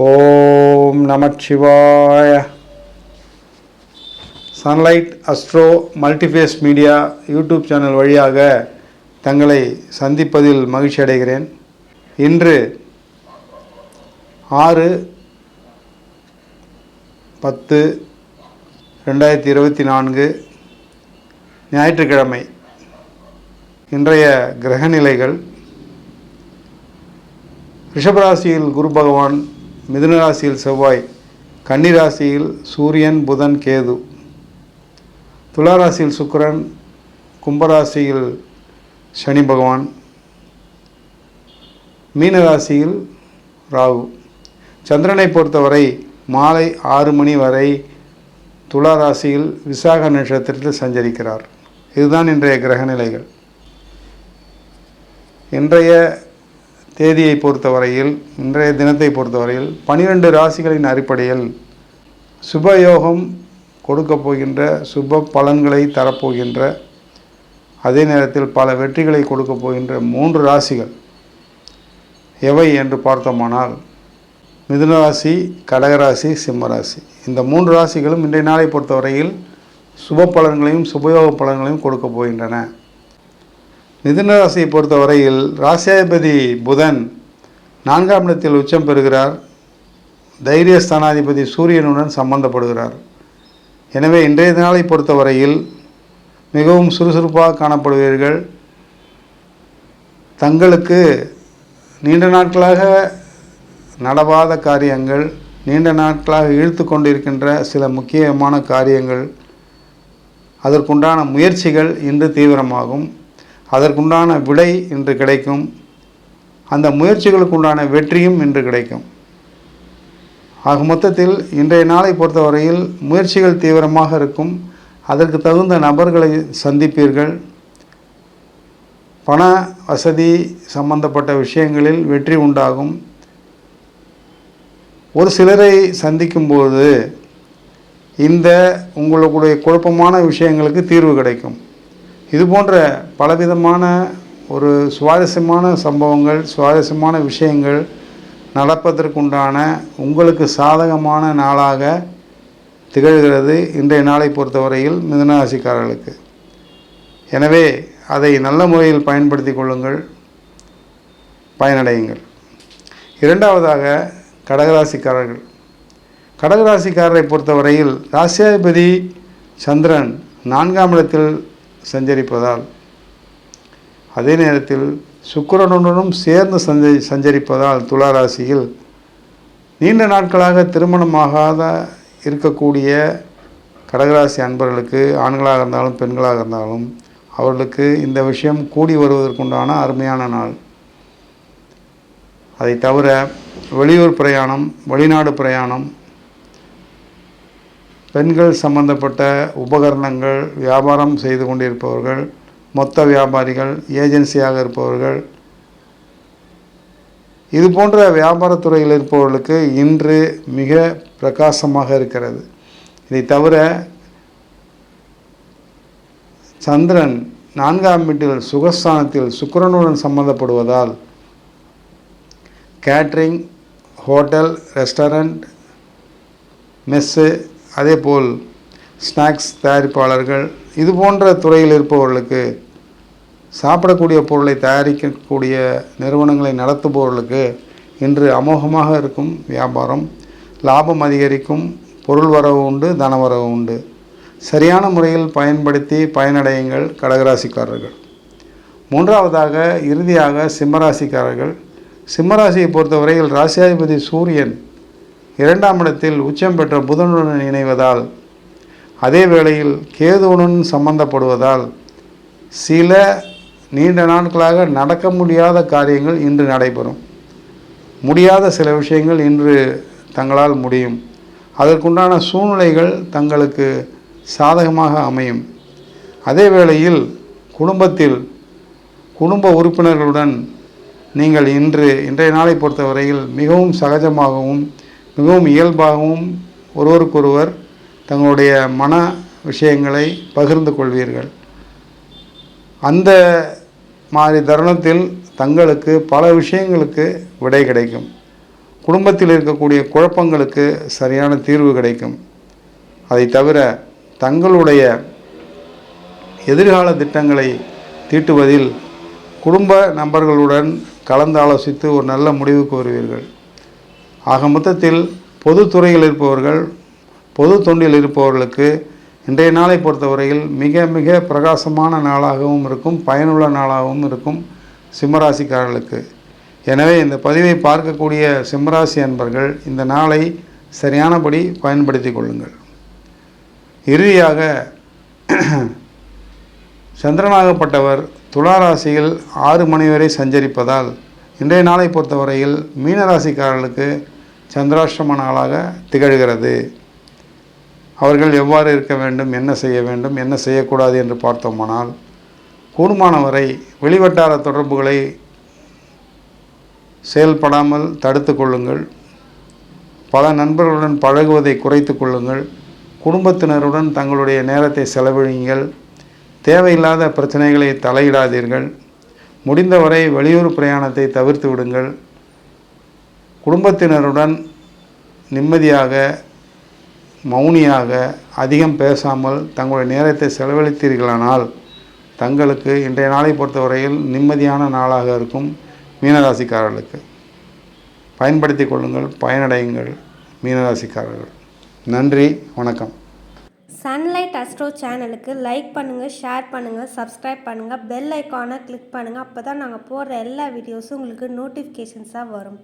ஓம் நமச்சிவாய. Sunlight Astro Multiphase Media YouTube channel வழியாக தங்களை சந்திப்பதில் மகிழ்ச்சி அடைகிறேன். இன்று ஆறு பத்து ரெண்டாயிரத்தி இருபத்தி நான்கு ஞாயிற்றுக்கிழமை. இன்றைய கிரகநிலைகள். ரிஷபராசியில் குரு பகவான் மிதுனராசியில் செவ்வாய் கன்னிராசியில் சூரியன் புதன் கேது. துளாராசியில் சுக்கிரன் கும்பராசியில் சனி பகவான். மீனராசியில் ராகு. சந்திரனை பொறுத்தவரை மாலை ஆறு மணி வரை துளாராசியில் விசாக நட்சத்திரத்தில் சஞ்சரிக்கிறார். இதுதான் இன்றைய கிரகநிலைகள். இன்றைய தேதியை பொறுத்தவரையில் இன்றைய தினத்தை பொறுத்தவரையில் பனிரெண்டு ராசிகளின் அடிப்படையில் சுபயோகம் கொடுக்கப் போகின்ற சுப பலன்களை தரப்போகின்ற அதே நேரத்தில் பல வெற்றிகளை கொடுக்கப் போகின்ற மூன்று ராசிகள் எவை என்று பார்த்தோமானால் மிதுனராசி கடகராசி சிம்மராசி இந்த மூன்று ராசிகளும் இன்றைய நாளை பொறுத்தவரையில் சுப பலன்களையும் சுபயோக பலன்களையும் கொடுக்கப் போகின்றன. மிதுன ராசியை பொறுத்தவரையில் ராசியாதிபதி புதன் நான்காம் இடத்தில் உச்சம் பெறுகிறார். தைரியஸ்தானாதிபதி சூரியனுடன் சம்பந்தப்படுகிறார். எனவே இன்றைய நாளை பொறுத்தவரையில் மிகவும் சுறுசுறுப்பாக காணப்படுவீர்கள். தங்களுக்கு நீண்ட நாட்களாக நடவாத காரியங்கள் நீண்ட நாட்களாக இழுத்து கொண்டிருக்கின்ற சில முக்கியமான காரியங்கள் அதற்குண்டான முயற்சிகள் இன்று தீவிரமாகும். அதற்குண்டான விடை இன்று கிடைக்கும். அந்த முயற்சிகளுக்குண்டான வெற்றியும் இன்று கிடைக்கும். ஆக மொத்தத்தில் இன்றைய நாளை பொறுத்தவரையில் முயற்சிகள் தீவிரமாக இருக்கும். அதற்கு தகுந்த நபர்களை சந்திப்பீர்கள். பண வசதி சம்பந்தப்பட்ட விஷயங்களில் வெற்றி உண்டாகும். ஒரு சிலரை சந்திக்கும்போது இந்த உங்களுடைய குழப்பமான விஷயங்களுக்கு தீர்வு கிடைக்கும். இது போன்ற பலவிதமான ஒரு சுவாரஸ்யமான சம்பவங்கள் சுவாரஸ்யமான விஷயங்கள் நடப்பதற்குண்டான உங்களுக்கு சாதகமான நாளாக திகழ்கிறது இன்றைய நாளை பொறுத்தவரையில் மிதனராசிக்காரர்களுக்கு. எனவே அதை நல்ல முறையில் பயன்படுத்தி கொள்ளுங்கள். பயனடையுங்கள். இரண்டாவதாக கடகராசிக்காரர்கள். கடகராசிக்காரரை பொறுத்தவரையில் ராசியாதிபதி சந்திரன் நான்காம் இடத்தில் சஞ்சரிப்பதால். அதே நேரத்தில் சுக்கரனுடனும் சேர்ந்து சஞ்ச சஞ்சரிப்பதால் துலா ராசியில் நீண்ட நாட்களாக திருமணமாகாத இருக்கக்கூடிய கடகராசி அன்பர்களுக்கு ஆண்களாக இருந்தாலும் பெண்களாக இருந்தாலும் அவர்களுக்கு இந்த விஷயம் கூடி வருவதற்குண்டான அருமையான நாள். அதை தவிர வெளியூர் பிரயாணம் வெளிநாடு பிரயாணம் பெண்கள் சம்பந்தப்பட்ட உபகரணங்கள் வியாபாரம் செய்து கொண்டிருப்பவர்கள் மொத்த வியாபாரிகள் ஏஜென்சியாக இருப்பவர்கள். இது போன்ற வியாபாரத்துறையில் இருப்பவர்களுக்கு இன்று மிக பிரகாசமாக இருக்கிறது. இதை தவிர சந்திரன் நான்காம் வீட்டில் சுகஸ்தானத்தில் சுக்கரனுடன் சம்பந்தப்படுவதால் கேட்ரிங் ஹோட்டல் ரெஸ்டாரண்ட் மெஸ்ஸு அதேபோல் ஸ்நாக்ஸ் தயாரிப்பாளர்கள் இது போன்ற துறையில் இருப்பவர்களுக்கு சாப்பிடக்கூடிய பொருளை தயாரிக்கக்கூடிய நிறுவனங்களை நடத்துபவர்களுக்கு இன்று அமோகமாக இருக்கும் வியாபாரம் லாபம் அதிகரிக்கும் பொருள் வரவு உண்டு தனவரவு உண்டு. சரியான முறையில் பயன்படுத்தி பயனடையுங்கள் கடகராசிக்காரர்கள். மூன்றாவதாக இறுதியாக சிம்மராசிக்காரர்கள். சிம்மராசியை பொறுத்தவரையில் ராசியாதிபதி சூரியன் இரண்டாம் இடத்தில் உச்சம் பெற்ற புதனுடன் இணைவதால் அதே வேளையில் கேதுவுடன் சம்பந்தப்படுவதால் சில நீண்ட நாட்களாக நடக்க முடியாத காரியங்கள் இன்று நடைபெறும். முடியாத சில விஷயங்கள் இன்று தங்களால் முடியும். அதற்குண்டான சூழ்நிலைகள் தங்களுக்கு சாதகமாக அமையும். அதே வேளையில் குடும்பத்தில் குடும்ப உறுப்பினர்களுடன் நீங்கள் இன்று இன்றைய நாளை பொறுத்தவரையில் மிகவும் சகஜமாகவும் மிகவும் இயல்பாகவும் ஒருவருக்கொருவர் தங்களுடைய மன விஷயங்களை பகிர்ந்து கொள்வீர்கள். அந்த மாதிரி தருணத்தில் தங்களுக்கு பல விஷயங்களுக்கு விடை கிடைக்கும். குடும்பத்தில் இருக்கக்கூடிய குழப்பங்களுக்கு சரியான தீர்வு கிடைக்கும். அதை தவிர தங்களுடைய எதிர்கால திட்டங்களை தீட்டுவதில் குடும்ப நபர்களுடன் கலந்து ஆலோசித்து ஒரு நல்ல முடிவுக்கு வருவீர்கள் ஆக மொத்தத்தில் பொதுத்துறையில் இருப்பவர்கள் பொது தொண்டில் இருப்பவர்களுக்கு இன்றைய நாளை பொறுத்தவரையில் மிக மிக பிரகாசமான நாளாகவும் இருக்கும் பயனுள்ள நாளாகவும் இருக்கும் சிம்மராசிக்காரர்களுக்கு. எனவே இந்த பதிவை பார்க்கக்கூடிய சிம்மராசி அன்பர்கள் இந்த நாளை சரியானபடி பயன்படுத்தி கொள்ளுங்கள். இறுதியாக சந்திரனாகப்பட்டவர் துளாராசியில் ஆறு மணி வரை சஞ்சரிப்பதால் இன்றைய நாளை பொறுத்தவரையில் மீனராசிக்காரர்களுக்கு சந்திராஷ்டம நாளாக திகழ்கிறது. அவர்கள் எவ்வாறு இருக்க வேண்டும் என்ன செய்ய வேண்டும் என்ன செய்யக்கூடாது என்று பார்த்தோமானால் கூடுமானவரை வெளிவட்டார தொடர்புகளை செயல்படாமல் தடுத்து கொள்ளுங்கள். பல நண்பர்களுடன் பழகுவதை குறைத்து கொள்ளுங்கள். குடும்பத்தினருடன் தங்களுடைய நேரத்தை செலவழியுங்கள். தேவையில்லாத பிரச்சனைகளை தலையிடாதீர்கள். முடிந்தவரை வெளியூர் பிரயாணத்தை தவிர்த்து விடுங்கள். குடும்பத்தினருடன் நிம்மதியாக மௌனியாக அதிகம் பேசாமல் தங்களுடைய நேரத்தை செலவழித்தீர்களானால் தங்களுக்கு இன்றைய நாளை பொறுத்தவரையில் நிம்மதியான நாளாக இருக்கும் மீனராசிக்காரர்களுக்கு. பயன்படுத்தி கொள்ளுங்கள் பயனடையுங்கள் மீனராசிக்காரர்கள். நன்றி வணக்கம். சன்லைட் அஸ்ட்ரோ சேனலுக்கு லைக் பண்ணுங்கள் ஷேர் பண்ணுங்கள் சப்ஸ்கிரைப் பண்ணுங்கள் பெல் ஐக்கானை கிளிக் பண்ணுங்கள் அப்போ தான் நாங்கள் போடுற எல்லா வீடியோஸும் உங்களுக்கு நோட்டிஃபிகேஷன்ஸாக வரும்.